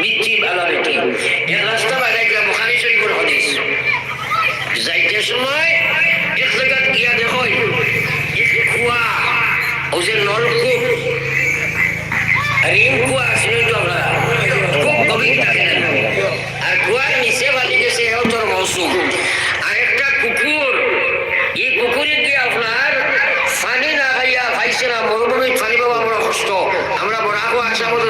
মিথ্যি বালাবেটি এক রাস্তা বাজাই গিয়া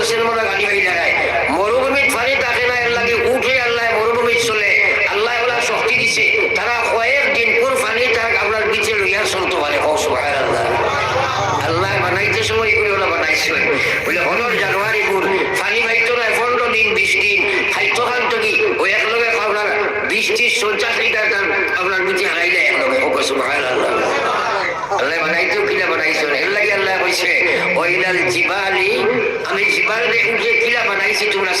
আসাম সিনেমাটা গাড়ি গাড়ি লাগাই মরুভূমিত পানি থাকে না, এর লাগে উঠে আল্লাহ মরুভূমিত চলে। আল্লাহ ওলা শক্তি দিছে। তারা কয়েক দিন পর পানি তাক আপনার বিচে লইয়া চলতে পারে? আল্লাহ বানাইতে সময় এগুলো ওরা বানাইছে। বলে হলর জানুয়ারি গুণ, পানি পাইতো না, পনেরো দিন, বিশ দিন। খাইতো খান তো কি? ওই একলগে আপনার বিশ ত্রিশ পঞ্চাশ লিটার তার আপনার বিচে হারাই দেয় একলগে হোক সুবাহ আল্লাহ বানাইতেও কিলা বানাইছো এর লাগে আল্লাহ কইছে ওইলাল জিবালি আমি জিবাল দেখুন যে কিলা বানাইছি তোমরা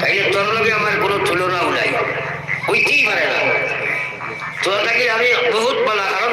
তাই আমার কোনো তুলনা নাই। হইতেই পারে না। তোর আমি বহুত বলা কারণ